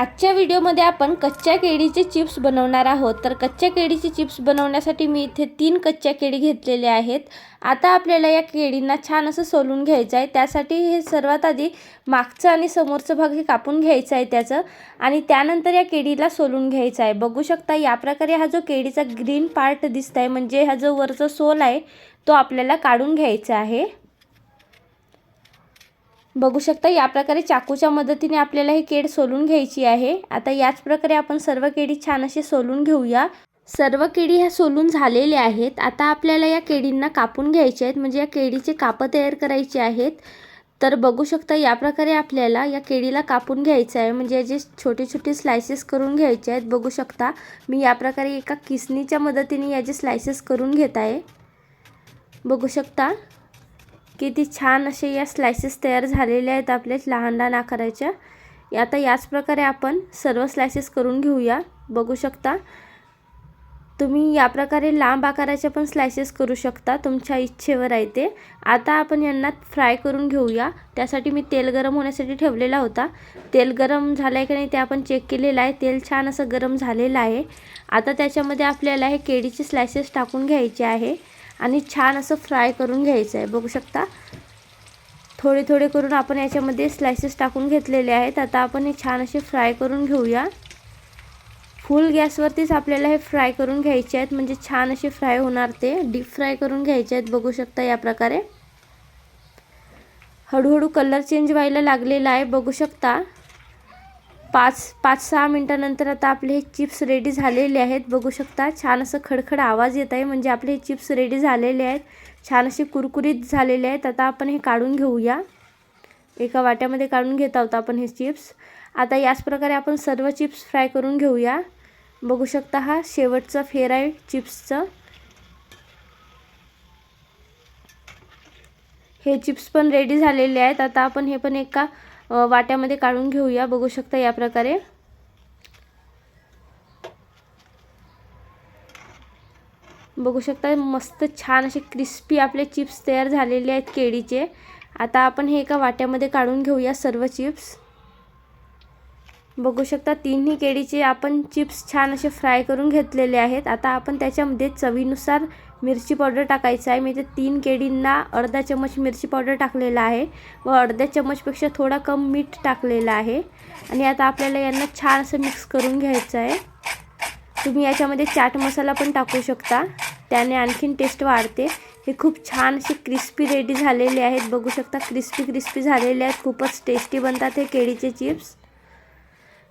आजच्या व्हिडिओमध्ये आपण कच्च्या केळीचे चिप्स बनवणार आहोत. तर कच्च्या केळीचे चिप्स बनवण्यासाठी मी इथे तीन कच्च्या केळी घेतलेले आहेत. आता आपल्याला या केळींना छान असं सोलून घ्यायचं आहे. त्यासाठी हे सर्वात आधी मागचं आणि समोरचं भाग हे कापून घ्यायचं आहे त्याचं. आणि त्यानंतर या केळीला सोलून घ्यायचं आहे. बघू शकता या प्रकारे हा जो केळीचा ग्रीन पार्ट दिसत आहे म्हणजे हा जो वरचा सोल आहे तो आपल्याला काढून घ्यायचा आहे. बघू शकता या प्रकारे चाकूच्या मदतीने आपल्याला ही केड सोलून घ्यायची आहे. आता याच प्रकारे आपण सर्व केळी छान अशी सोलून घेऊया. सर्व केळी ह्या सोलून झालेल्या आहेत. आता आपल्याला या केळींना कापून घ्यायचे आहेत. म्हणजे या केळीचे कापं तयार करायचे आहेत. तर बघू शकता या प्रकारे आपल्याला या केळीला कापून घ्यायचं आहे. म्हणजे याचे छोटे छोटे स्लायसेस करून घ्यायचे आहेत. बघू शकता मी या प्रकारे एका किसनीच्या मदतीने याचे स्लायसेस करून घेत आहे. बघू शकता किती छान असे या स्लायसेस तयार झालेले आहेत आपले लहान लहान आकाराच्या आता याच प्रकारे आपण सर्व स्लायसेस करून घेऊया. बघू शकता. तुम्ही या प्रकारे लांब आकाराचे पण स्लायसेस करू शकता. तुमच्या इच्छेवर आहे ते. आता आपण यांना फ्राय करून घेऊया. त्यासाठी मी तेल गरम होण्यासाठी ठेवलेला होता. तेल गरम झालं आहे की नाही ते आपण चेक केलेलं आहे. तेल छान असं गरम झालेलं आहे. आता त्याच्यामध्ये आपल्याला हे केळीचे स्लायसेस टाकून घ्यायचे आहे. आणि छान असं फ्राय करून घ्यायचं आहे. बघू शकता. थोडे थोडे करून आपण याच्यामध्ये स्लायसेस टाकून घेतलेले आहेत. आता आपण हे छान असे फ्राय करून घेऊया. फुल गॅसवरतीच आपल्याला हे फ्राय करून घ्यायचे आहेत. म्हणजे छान असे फ्राय होणार ते. डीप फ्राय करून घ्यायचे आहेत. बघू शकता या प्रकारे. हळूहळू कलर चेंज व्हायला लागलेला आहे. बघू शकता. पाच पाच सहा मिनटानंतर आता आपले हे चिप्स रेडी झालेले आहेत. बघू शकता छान असं खडखड आवाज येत आहे. म्हणजे आपले हे चिप्स रेडी झालेले आहेत. छान असे कुरकुरीत झालेले आहेत. आता आपण हे काढून घेऊया. एका वाट्यामध्ये काढून घेत आहोत आपण हे चिप्स. आता याच प्रकारे आपण सर्व चिप्स फ्राय करून घेऊया. बघू शकता हा शेवटचा फेर आहे चिप्सचं. हे चिप्स पण रेडी झालेले आहेत. आता आपण हे पण एका वाट्यामध्ये काढून घेऊया. बघू शकता या प्रकारे. बघू शकता मस्त छान असे क्रिस्पी आपले चिप्स तयार झालेले आहेत केळीचे. आता आपण हे एका वाट्यामध्ये काढून घेऊया सर्व चिप्स बघू शकता तिन्ही केळीचे आपण चिप्स छान असे फ्राय करून घेतलेले आहेत. आता आपण त्याच्यामध्ये चवीनुसार मिरची पावडर टाकायचं आहे. मी ते तीन केळींना अर्धा चम्मच मिरची पावडर टाकलेला आहे व अर्ध्या चम्मचपेक्षा थोडा कम मीठ टाकलेलं आहे. आणि आता आपल्याला यांना छान असं मिक्स करून घ्यायचं आहे. तुम्ही याच्यामध्ये चाट मसाला पण टाकू शकता. त्याने आणखीन टेस्ट वाढते. हे खूप छान असे क्रिस्पी रेडी झालेले आहेत. बघू शकता क्रिस्पी क्रिस्पी झालेले आहेत. खूपच टेस्टी बनतात हे केळीचे चिप्स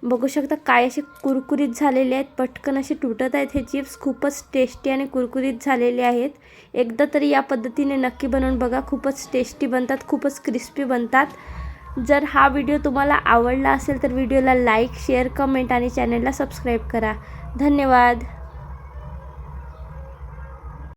बघू शकता काय असे कुरकुरीत झालेले आहेत. पटकन असे तुटत आहेत हे चिप्स. खूपच टेस्टी आणि कुरकुरीत झालेले आहेत. एकदा तरी या पद्धतीने नक्की बनवून बघा. खूपच टेस्टी बनतात खूपच क्रिस्पी बनतात. जर हा व्हिडिओ तुम्हाला आवडला असेल तर व्हिडिओला लाईक शेअर कमेंट आणि चॅनलला सबस्क्राईब करा. धन्यवाद.